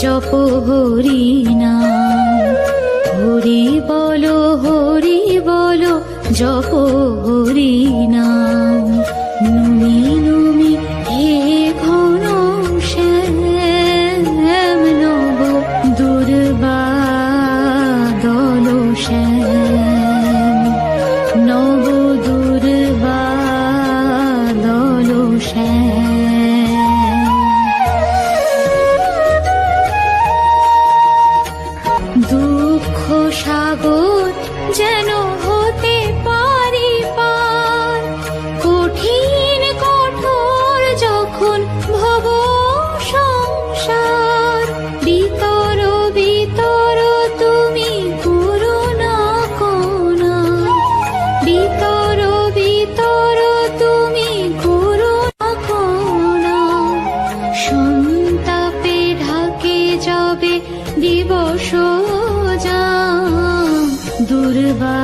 জপ হরি না হরি বলো হরি বলো জপ হরি না যাবে দিবস যা দুর্বা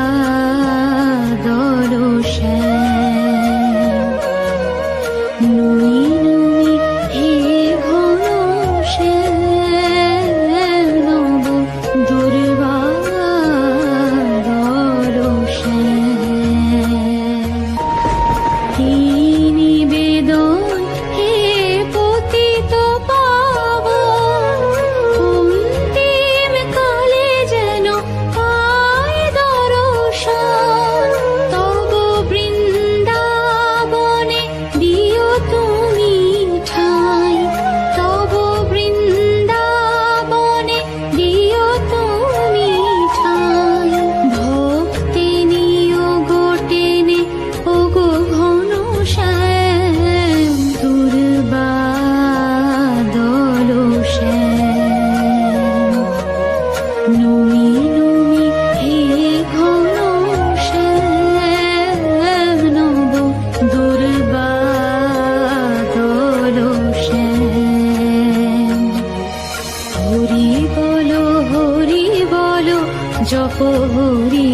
জপ হরি